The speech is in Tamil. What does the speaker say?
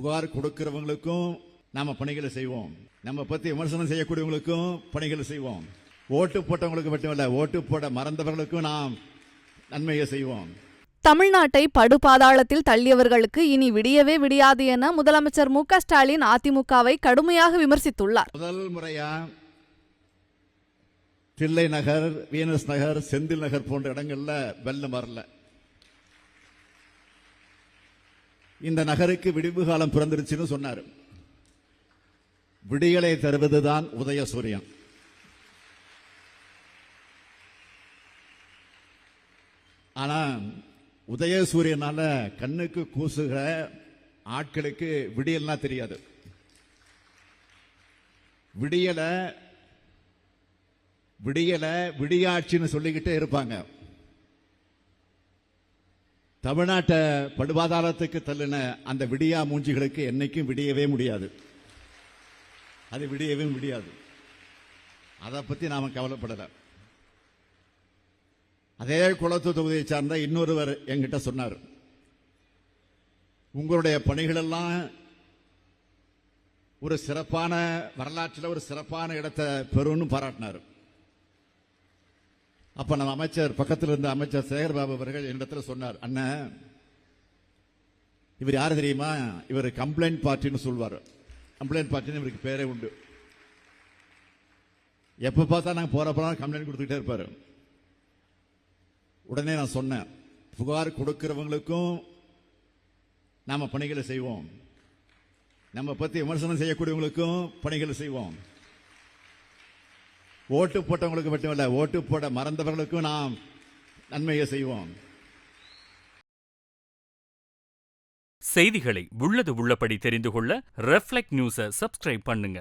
புகார் கொடுக்கிறவங்களுக்கும் நாம பணிகளை செய்வோம். நம்ம பத்தி விமர்சனம் செய்யக்கூடியவங்களுக்கும் பணிகளை செய்வோம். ஓட்டு போட்டவங்களுக்கு மட்டுமல்ல ஓட்டு போட மறந்தவர்களுக்கும் நாம் நன்மையை செய்வோம். தமிழ்நாட்டை படுபாதாளத்தில் தள்ளியவர்களுக்கு இனி விடியவே விடியாது என முதலமைச்சர் மு க ஸ்டாலின் அதிமுகவை கடுமையாக விமர்சித்துள்ளார். முதல் முறையா தில்லை நகர் வீனஸ் நகர் செந்தில் நகர் போன்ற இடங்கள்ல வெள்ளம் வரல. இந்த நகருக்கு விடிவு காலம் பிறந்துருச்சுன்னு சொன்னார். விடியலை தருவதுதான் ஆனால் ஆனா உதயசூரியனால கண்ணுக்கு கூசுகிற ஆட்களுக்கு விடியல்னா தெரியாது. விடியலை விடியலை விடியாட்சின்னு சொல்லிக்கிட்டே இருப்பாங்க. தமிழ்நாட்டை படுபாதாரத்துக்கு தள்ளின அந்த விடியா மூஞ்சிகளுக்கு என்னைக்கும் விடியவே முடியாது. அது விடியவே முடியாது. அதை பத்தி நாம கவலைப்படல. அதே குளத்து தொகுதியை சார்ந்த இன்னொருவர் என்கிட்ட சொன்னார். உங்களுடைய பணிகளெல்லாம் ஒரு சிறப்பான வரலாற்றில் ஒரு சிறப்பான இடத்தை பெறும்னு பாராட்டினார். அப்ப நம்ம அமைச்சர் பக்கத்தில் இருந்த அமைச்சர் சேகர்பாபு அவர்கள் என்னிடத்தில் சொன்னார் அண்ணன் இவர் யார் தெரியுமா? இவர் கம்ப்ளைண்ட் பார்ட்டின்னு சொல்வார். கம்ப்ளைண்ட் பார்ட்டின்னு இவருக்கு பேரே உண்டு. எப்போ பார்த்தா நாங்கள் போகிறப்பெல்லாம் கம்ப்ளைண்ட் கொடுத்துக்கிட்டே இருப்பார். உடனே நான் சொன்னேன் புகார் கொடுக்கிறவங்களுக்கும் நாம் பணிகளை செய்வோம். நம்ம பற்றி விமர்சனம் செய்யக்கூடியவங்களுக்கும் பணிகளை செய்வோம். ஓட்டு போட்டவங்களுக்கு மட்டுமல்ல ஓட்டு போட மறந்தவர்களுக்கும் நாம் நன்மையை செய்வோம். செய்திகளை உள்ளது உள்ளபடி தெரிந்து கொள்ள ரெஃப்ளெக்ட் நியூஸை சப்ஸ்கிரைப் பண்ணுங்க.